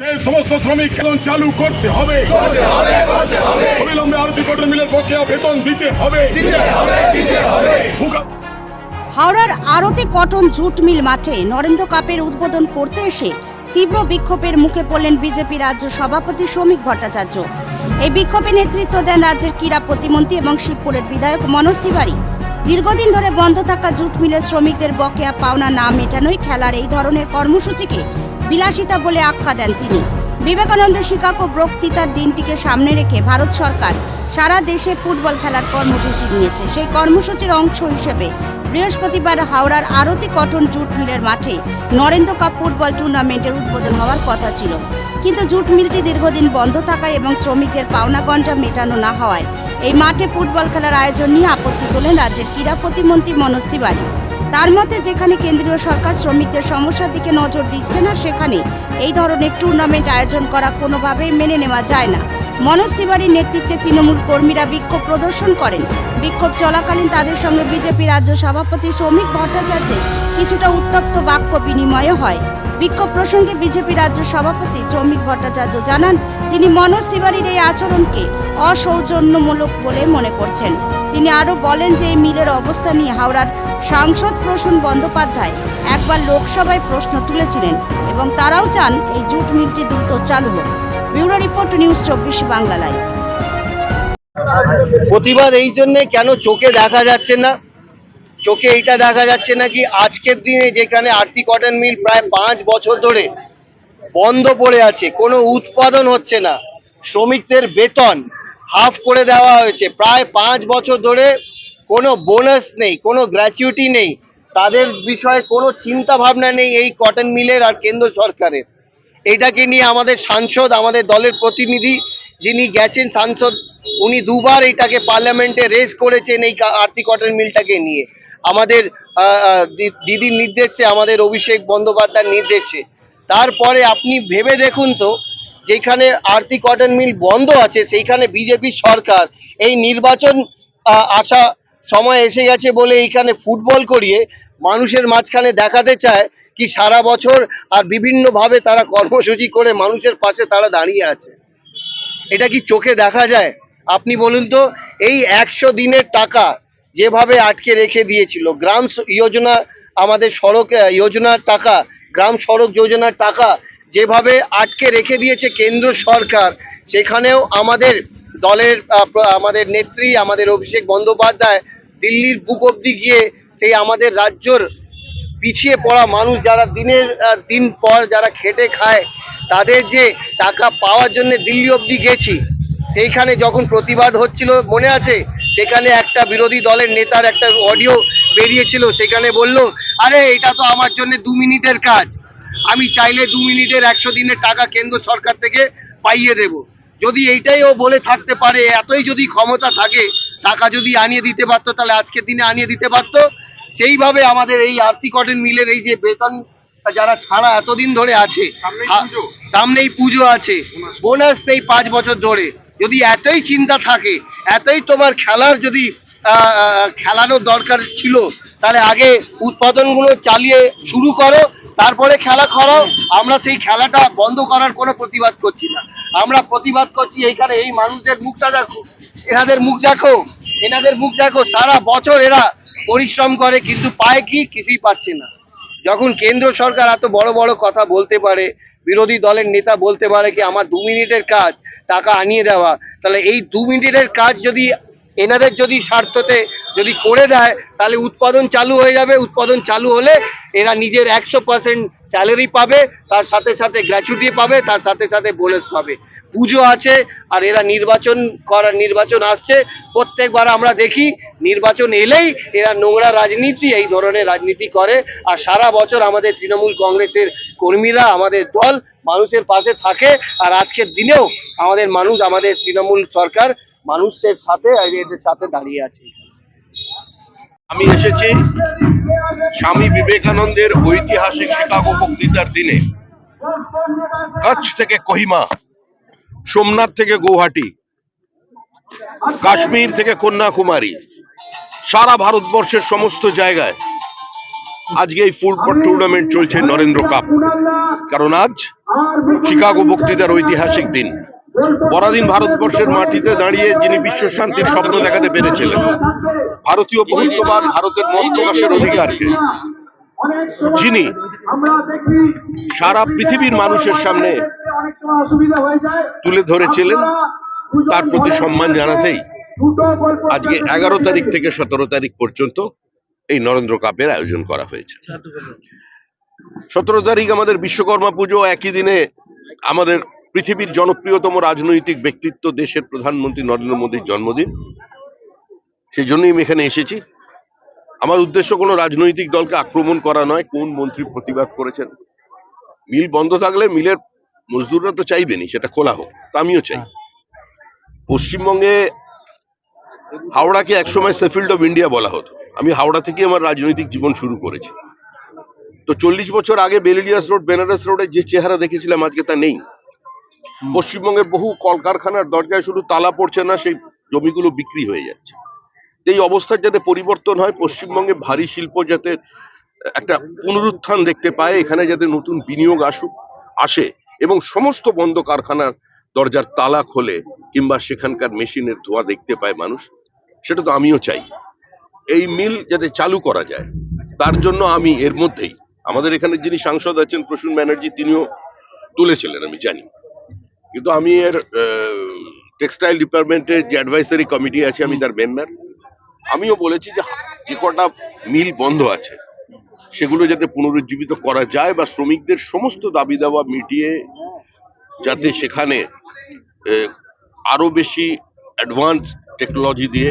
সেই সমস্ত শ্রমিক বেতন চালু করতে হবে অবিলম্বে আরতি কটন মিলের বকেয়া বেতন দিতে হবে। হাওড়ার আরতি কটন জুট মিল মাঠে নরেন্দ্র কাপের উদ্বোধন করতে এসে তীব্র বিক্ষোভের মুখে পড়লেন বিজেপি রাজ্য সভাপতি শ্রমিক ভট্টাচার্য। এই বিক্ষোভে নেতৃত্ব দেন রাজ্যের ক্রীড়া প্রতিমন্ত্রী এবং শিবপুরের বিধায়ক মনোজ তিওয়ারি। দীর্ঘদিন ধরে বন্ধ থাকা জুট মিলের শ্রমিকদের বকেয়া পাওনা না মেটানোই খেলার এই ধরনের কর্মসূচিকে বিলাসিতা বলে আখ্যা দেন তিনি। বিবেকানন্দ শিকাগো বক্তৃতার দিনটিকে সামনে রেখে ভারত সরকার সারা দেশে ফুটবল খেলার কর্মসূচি নিয়েছে। সেই কর্মসূচির অংশ হিসেবে বৃহস্পতিবার হাওড়ার আরতি কটন জুট মিলের মাঠে নরেন্দ্র কাপ ফুটবল টুর্নামেন্টের উদ্বোধন হওয়ার কথা ছিল। কিন্তু জুট মিলটি দীর্ঘদিন বন্ধ থাকায় এবং শ্রমিকদের পাওনা গঞ্জা মেটানো না হওয়ায় এই মাঠে ফুটবল খেলার আয়োজন নিয়ে আপত্তি তোলেন রাজ্যের ক্রীড়া প্রতিমন্ত্রী মনোজ তিওয়ারি। তার মতে যেখানে কেন্দ্রীয় সরকার শ্রমিকদের সমস্যার দিকে নজর দিচ্ছে না, সেখানে এই ধরনের টুর্নামেন্ট আয়োজন করা কোনোভাবেই মেনে নেওয়া যায় না। মনোজ তিওয়ারির নেতৃত্বে তৃণমূল কর্মীরা বিক্ষোভ প্রদর্শন করেন। বিক্ষোভ চলাকালীন তাদের সঙ্গে বিজেপি রাজ্য সভাপতি শ্রমিক ভট্টাচার্যের কিছুটা উত্তপ্ত বাক্য বিনিময় হয়। বিক্ষোভ প্রসঙ্গে বিজেপি রাজ্য সভাপতি শ্রমিক ভট্টাচার্য জানান, তিনি মনোজ তিওয়ারির এই আচরণকে অসৌজন্যমূলক বলে মনে করছেন। তিনি আরও বলেন যে এই মিলের অবস্থা নিয়ে হাওড়ার সাংসদ প্রসূন বন্দ্যোপাধ্যায় একবার লোকসভায় প্রশ্ন তুলেছিলেন এবং তারাও চান এই জুট মিলটি দ্রুত চালু হোক। ব্যুরো রিপোর্ট, নিউজ চব্বিশ বাংলা লাইভ প্রতিবাদ এই জন্যে কেন চোখে দেখা যাচ্ছে না? চোখে এইটা দেখা যাচ্ছে না কি আজকের দিনে যেখানে আরতি কটন মিল প্রায় পাঁচ বছর ধরে বন্ধ পড়ে আছে, কোনো উৎপাদন হচ্ছে না। শ্রমিকদের বেতন হাফ করে দেওয়া হয়েছে। প্রায় পাঁচ বছর ধরে কোনো বোনাস নেই, কোনো গ্র্যাচুইটি নেই। তাদের বিষয়ে কোনো চিন্তা ভাবনা নেই এই কটন মিলের আর কেন্দ্র সরকারের। এইটাকে নিয়ে আমাদের সাংসদ, আমাদের দলের প্রতিনিধি যিনি গেছেন সাংসদ, উনি দুবার এটাকে পার্লামেন্টে রেজ করেছেন এই আরতি কটন মিলটাকে নিয়ে। আমাদের দিদির নির্দেশে, আমাদের অভিষেক বন্দ্যোপাধ্যায়ের নির্দেশে। তারপরে আপনি ভেবে দেখুন তো যেখানে আরতি কটন মিল বন্ধ আছে, সেইখানে বিজেপি সরকার এই নির্বাচন আসা সময় এসে গেছে বলে এইখানে ফুটবল করিয়ে মানুষের মাঝখানে দেখাতে চায় কি সারা বছর আর বিভিন্নভাবে তারা কর্মসূচি করে মানুষের পাশে তারা দাঁড়িয়ে আছে। এটা কি চোখে দেখা যায়? আপনি বলুন তো, এই একশো দিনের টাকা যেভাবে আটকে রেখে দিয়েছিল, গ্রাম যোজনা আমাদের সড়ক যোজনার টাকা, গ্রাম সড়ক যোজনার টাকা যেভাবে আটকে রেখে দিয়েছে কেন্দ্র সরকার, সেখানেও আমাদের দলের আমাদের নেত্রী, আমাদের অভিষেক বন্দ্যোপাধ্যায় দিল্লির বুক অব্দি গিয়ে সেই আমাদের রাজ্যর পিছিয়ে পড়া মানুষ যারা দিনের দিন পর যারা খেটে খায়, তাদের যে টাকা পাওয়ার জন্য দিল্লি অবধি গেছি, সেইখানে যখন প্রতিবাদ হচ্ছিল মনে আছে? সেখানে একটা বিরোধী দলের নেতার একটা অডিও বেরিয়েছিল, সেখানে বলল, আরে, এটা তো আমার জন্য দু মিনিটের কাজ। আমি চাইলে দু মিনিটের একশো দিনের টাকা কেন্দ্র সরকার থেকে পাইয়ে দেব। যদি এইটাই ও বলে থাকতে পারে এতই যদি ক্ষমতা থাকে টাকা যদি আনিয়ে দিতে পারতো তাহলে আজকের দিনে আনিয়ে দিতে পারতো। সেইভাবে আমাদের এই আর্থিক কটন মিলের এই যে বেতন যারা ছাড়া এতদিন ধরে আছে সামনেই পুজো। আছে। বোনাস। নেই পাঁচ বছর ধরে। যদি এতই চিন্তা থাকে এতই তোমার খেলার যদি খেলানোর দরকার ছিল তাহলে আগে উৎপাদনগুলো চালিয়ে শুরু করো তারপরে খেলা করো আমরা সেই খেলাটা বন্ধ করার কোনো প্রতিবাদ করছি না। আমরা প্রতিবাদ করছি এইখানে এই মানুষদের মুখটা দেখো, এনাদের মুখ দেখো, এনাদের মুখ দেখো, সারা বছর এরা পরিশ্রম করে কিন্তু পায় কি কিছুই পাচ্ছে না। যখন কেন্দ্র সরকার এত বড় বড় কথা বলতে পারে, বিরোধী দলের নেতা বলতে পারে কি, আমার দু মিনিটের কাজ, টাকা আনিয়ে দেওয়া। তাহলে এই দু মিনিটের কাজ যদি এনাদের যদি স্বার্থতে যদি করে দেয়, তাহলে উৎপাদন চালু হয়ে যাবে। উৎপাদন চালু হলে এরা নিজের একশো পার্সেন্ট স্যালারি পাবে, তার সাথে সাথে গ্র্যাচুইটি পাবে, তার সাথে সাথে বোনাস পাবে। পুজো আছে, আর এরা নির্বাচন করার, নির্বাচন আসছে। প্রত্যেকবার আমরা দেখি, নির্বাচন এলেই এরা নোংরা রাজনীতি, এই ধরনের রাজনীতি করে। আর সারা বছর আমাদের তৃণমূল কংগ্রেসের কর্মীরা, আমাদের দল মানুষের পাশে থাকে। আর আজকের দিনেও আমাদের মানুষ, আমাদের তৃণমূল সরকার মানুষের সাথে এদের সাথে দাঁড়িয়ে আছে। আমি এসেছি স্বামী বিবেকানন্দের ঐতিহাসিক শিকাগো বক্তৃতার দিনে। কচ্ছ থেকে কোহিমা, সোমনাথ থেকে গৌহাটি, কাশ্মীর থেকে কন্যাকুমারী, সারা ভারতবর্ষের সমস্ত জায়গায় আজকে এই ফুটবল টুর্নামেন্ট চলছে নরেন্দ্র কাপ। কারণ আজ শিকাগো বক্তৃতার ঐতিহাসিক দিন। পরাধীন ভারতবর্ষের মাটিতে দাঁড়িয়ে যিনি বিশ্ব শান্তির স্বপ্ন দেখাতে পেরেছিলেন, ভারতীয় বহুত্ববাদ ভারতের মত প্রকাশের অধিকারকে। যিনি সারা পৃথিবীর মানুষের সামনে তুলে ধরেছিলেন, তার প্রতি সম্মান জানাতেই আজকে এগারো তারিখ থেকে সতেরো তারিখ পর্যন্ত এই নরেন্দ্র কাপের আয়োজন করা হয়েছে। সতেরো তারিখ আমাদের বিশ্বকর্মা পুজো, একই দিনে আমাদের পৃথিবীর জনপ্রিয়তম রাজনৈতিক ব্যক্তিত্ব দেশের প্রধানমন্ত্রী নরেন্দ্র মোদীর জন্মদিন। সেই জন্যই আমি এখানে এসেছি। আমার উদ্দেশ্য কোনো রাজনৈতিক দলকে আক্রমণ করা নয়, কোন মন্ত্রী প্রতিবাদ করেছেন। মিল বন্ধ থাকলে মিলের মজদুররা তো চাইবেনই, সেটা খোলা হোক, তা আমিও চাই। পশ্চিমবঙ্গে হাওড়াকে একসময় সেফিল্ড অফ ইন্ডিয়া বলা হতো। আমি হাওড়া থেকে আমার রাজনৈতিক জীবন শুরু করেছি। তো চল্লিশ বছর আগে বেলিলিয়াস রোড, বেনারস রোডে যে চেহারা দেখেছিলাম, আজকে তা নেই। পশ্চিমবঙ্গের বহু কলকারখানার দরজায় শুধু তালা পড়ছে না, সেই জমিগুলো বিক্রি হয়ে যাচ্ছে। এই অবস্থার যাতে পরিবর্তন হয়, পশ্চিমবঙ্গে ভারী শিল্প যাতে একটা পুনরুত্থান দেখতে পায়, এখানে যাতে নতুন বিনিয়োগ আসুক, আসে এবং সমস্ত বন্ধ কারখানার দরজার তালা খোলে কিংবা সেখানকার মেশিনের ধোঁয়া দেখতে পায় মানুষ, সেটা তো আমিও চাই। এই মিল যাতে চালু করা যায়, তার জন্য আমি এর মধ্যেই, আমাদের এখানে যিনি সাংসদ আছেন প্রসূন ব্যানার্জি, তিনিও তুলেছিলেন, আমি জানি। কিন্তু আমি এর টেক্সটাইল ডিপার্টমেন্টের যে অ্যাডভাইসারি কমিটি আছে আমি তার মেম্বার আমিও বলেছি যে যে কটা মিল বন্ধ আছে সেগুলো যাতে পুনরুজ্জীবিত করা যায় বা শ্রমিকদের সমস্ত দাবি দাওয়া মিটিয়ে যাতে সেখানে আরও বেশি অ্যাডভান্স টেকনোলজি দিয়ে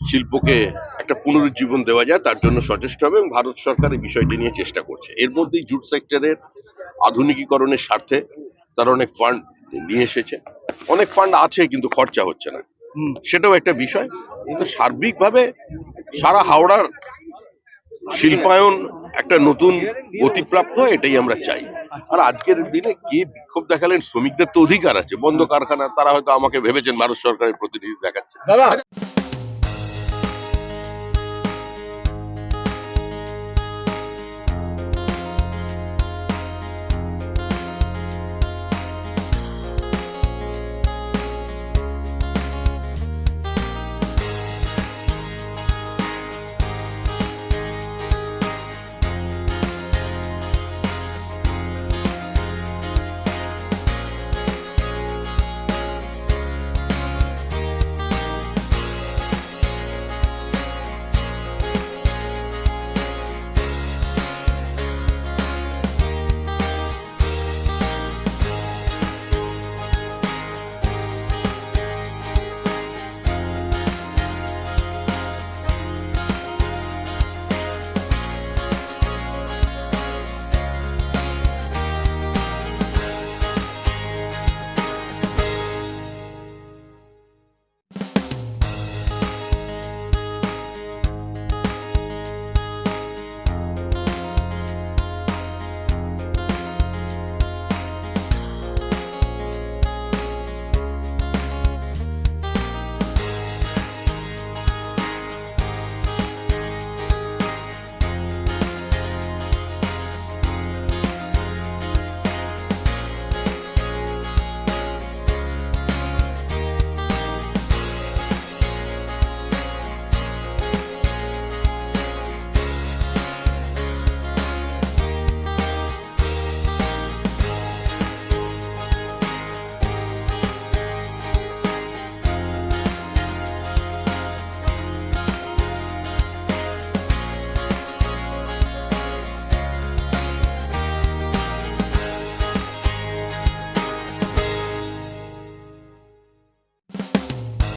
শিল্পকে একটা পুনরুজ্জীবন দেওয়া যায় তার জন্য সচেষ্ট হবে এবং ভারত সরকার এই বিষয়টি নিয়ে চেষ্টা করছে। এর মধ্যেই জুট সেক্টরের আধুনিকীকরণের স্বার্থে তারা অনেক ফান্ড নিয়ে এসেছে অনেক ফান্ড আছে কিন্তু খরচা হচ্ছে না। সেটাও একটা বিষয়। কিন্তু সার্বিকভাবে সারা হাওড়ার শিল্পায়ন একটা নতুন গতিপ্রাপ্ত এটাই আমরা চাই। আর আজকের দিনে কে বিক্ষোভ দেখালেন শ্রমিকদের তো অধিকার আছে। বন্ধ কারখানা তারা হয়তো আমাকে ভেবেছেন ভারত সরকারের প্রতিনিধি দেখাচ্ছে।